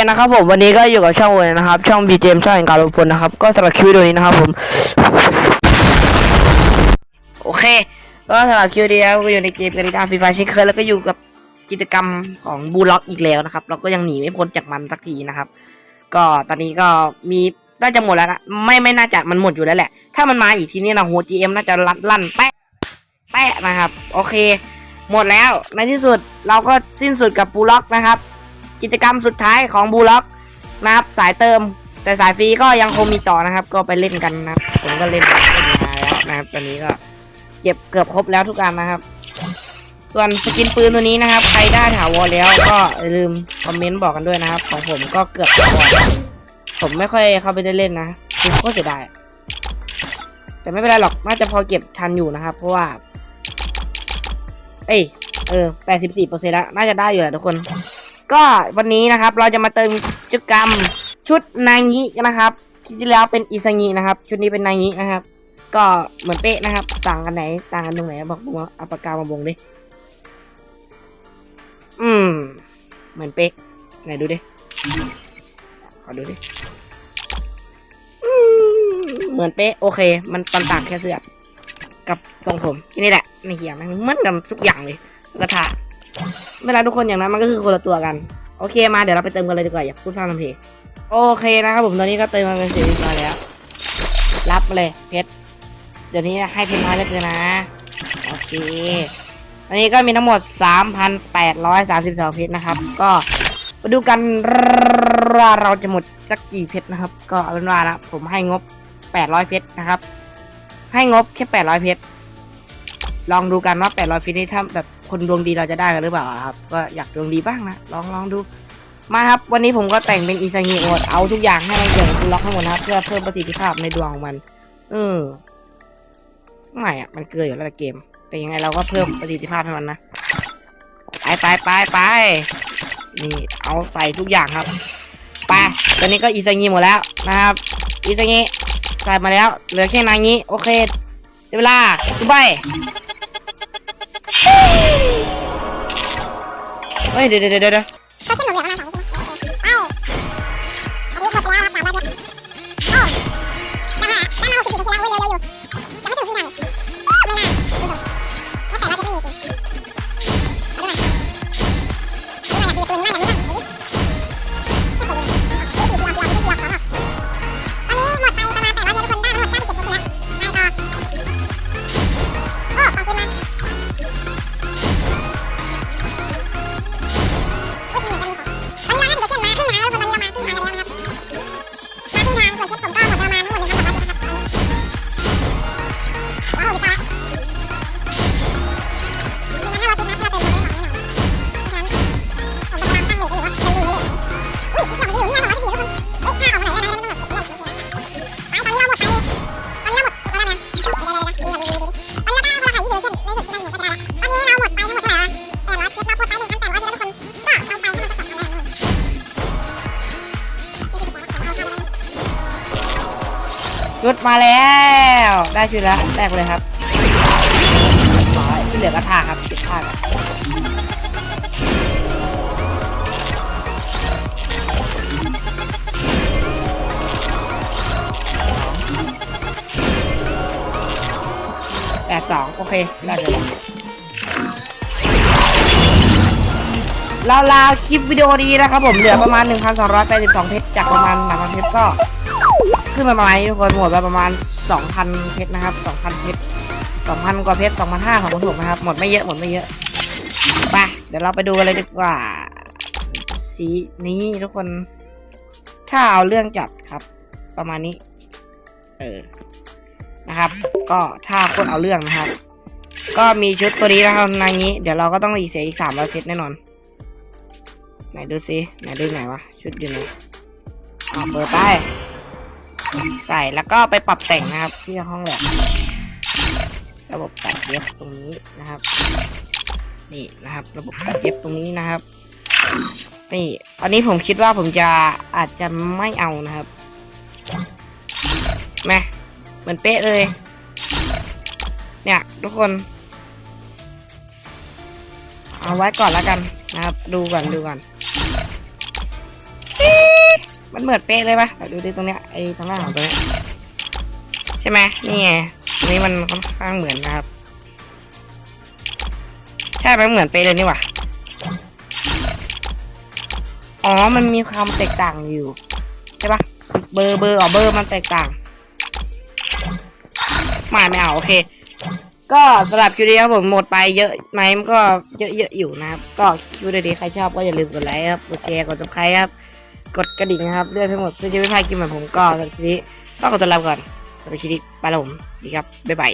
คนะครับผมวันนี้ก็อยู่กับช่องเลยนะครับ ช่องบีเจมช่องแห่งการลงทุนนะครับ ก็สำหรับคิวิดีโอนี้นะครับผม โอเค ก็สำหรับคลิปนี้ก็อยู่ในเกมกาลิดาฟีฟาชิคเคอร์แล้วก็อยู่กับกิจกรรมของบูล็อกอีกแล้วนะครับ เราก็ยังหนีไม่พ้นจากมันสักทีนะครับ ก็ตอนนี้ก็มีน่าจะหมดแล้วนะไม่ไม่น่าจะมันหมดอยู่แล้วแหละ ถ้ามันมาอีกทีนี้นะโฮจีเอ็มน่าจะลั่นลั่นแปะแปะนะครับ โอเค หมดแล้วในที่สุดเราก็สิ้นสุดกับบูล็อกนะครับ กิจกรรมสุดท้ายของบูล็อกนะครับสายเติม แต่สายฟรีก็ยังคงมีต่อนะครับ ก็ไปเล่นกันนะผมก็เล่นไล่แล้วนะครับตอนนี้ก็เก็บเกือบครบแล้วทุกอันนะครับ ส่วนสกินปืนตัวนี้นะครับ ใครได้ถาวรแล้วก็ลืมคอมเมนต์บอกกันด้วยนะครับ ของผมก็เกือบถาวรผมไม่ค่อยเข้าไปได้เล่นนะคือโคเสียดายแต่ไม่เป็นไรหรอกน่าจะพอเก็บทันอยู่นะครับ เพราะว่า เอ้ยเออแปดสิบสี่เปอร์เซ็นต์แล้วน่าจะได้อยู่แหละทุกคน ก็วันนี้นะครับเราจะมาเติมกิกรรมชุดนางินะครับที่แล้วเป็นอิสางินะครับ ชุดนี้เป็นนางินะครับ ก็เหมือนเป๊ะนะครับ ต่างกันไหน ต่างกันตรงไหนบอกผมว่าอัปากามาวงดิอืม เหมือนเป๊ะไหนดูดิขอดูดิเหมือนเป๊ะโอเค มันตันต่างแค่เสื้อกับทรงผมที่นี่แหละในเหียมันเหมือนกันทุกอย่างเลยกระถา ไม่ละทุกคนอย่างนั้นมันก็คือคนละตัวกัน โอเคมาเดี๋ยวเราไปเติมกันเลยดีกว่าอย่าพูดพลาดลำเพโอเคนะครับผมตอนนี้ก็เติมกันเป็นเสร็จเรียบร้แล้ว รับเลยเพชรเดี๋ยวนี้ให้เพชรน้อยเลยนะ โอเคอันนี้ก็มีทั้งหมด 3,832 เพชรนะครับ ก็มาดูกันว่าเราจะหมดสักกี่เพชรนะครับ ก็เอาเป็นว่านะผมให้งบ 800 เพชรนะครับ ให้งบแค่ 800 เพชรลองดูกันว่า 800 เพชรนี้ถ้าแบบ คนดวงดีเราจะได้กันหรือเปล่าครับ ก็อยากดวงดีบ้างนะลองลองดู มาครับ วันนี้ผมก็แต่งเป็นอีซางิโอดเอาทุกอย่างให้มันเกี่ยวกับล็อกทั้งหมดนะครับ เพื่อเพิ่มประสิทธิภาพในดวงของมัน เออไม่อะมันเกินอยู่แล้วเกม แต่ยังไงเราก็เพิ่มประสิทธิภาพให้มันนะไปไปไปไปนี่เอาใส่ทุกอย่างครับไปตอนนี้ก็อีซางิหมดแล้วนะครับ อีซางิใส่มาแล้ว เหลือแค่นางี้โอเคเวลาสุบาย เดี๋ยวเดี๋ยวเดี๋ยว ชุดมาแล้ว ได้ชุดแล้วแรกเลยครับร้อยที่เหลือก็ทาครับเก็บท่ากันแปดสองโอเคได้เลยราวๆคลิปวิดีโอดีนะครับผมเหลือประมาณ 1,282เพชรจากประมาณ3,000เพชรก็ ขึ้นมาประมาณนี้ทุกคนหมดไปประมาณ 2,000 เพชรนะครับ 2,000 เพชร 2,000 กว่าเพชร 2,500 2,600นะครับ หมดไม่เยอะ หมดไม่เยอะ ไป เดี๋ยวเราไปดูกันเลยดีกว่า สีนี้ทุกคน ถ้าเอาเรื่องจัดครับ ประมาณนี้ เออ นะครับ ก็ถ้าคนเอาเรื่องนะครับ ก็มีชุดตัวนี้นะครับในนี้ เดี๋ยวเราก็ต้องอีกเสียอีก300เพชรแน่นอน ไหนดูซิ ไหนดูไหนวะ ชุดอยู่ไหนอ่าเปิดไป ใส่แล้วก็ไปปรับแต่งนะครับ ที่ห้องแลบระบบตัดเย็บตรงนี้นะครับ นี่นะครับ ระบบตัดเย็บตรงนี้นะครับ นี่อันนี้ผมคิดว่าผมจะอาจจะไม่เอานะครับแม่เหมือนเป๊ะเลย เนี่ยทุกคน เอาไว้ก่อนแล้วกันนะครับ ดูก่อนดูก่อน มันเหมือนเป๊ะเลยปะดูดิตรงเนี้ยไอ้ตรงหน้าของตัวเนี้ยใช่ไหมนี่ไงตรงนี้มันค่อนข้างเหมือนนะครับใช่ไหมเหมือนเป๊ะเลยนี่หว่าอ๋อมันมีความแตกต่างอยู่ใช่ปะเบอร์เบอร์อ๋อเบอร์มันแตกต่างไม่ไม่เอาโอเค ก็สำหรับคิวนี้ครับผมหมดไปเยอะไหมมันก็เยอะเยอะอยู่นะครับ ก็คิวดีใครชอบก็อย่าลืมกดไลค์ครับกดแชร์กดซับสไครต์ครับ กดกระดิ่งนะครับเลื่อกทั้งหมดเพื่อจะไม่พลาดคลิปใหม่ผมก็สำหรับคลิปนี้ก็ขอตัวลาก่อนสำหรับคลิปนี้ไปแล้วผมดีครับบ๊ายบาย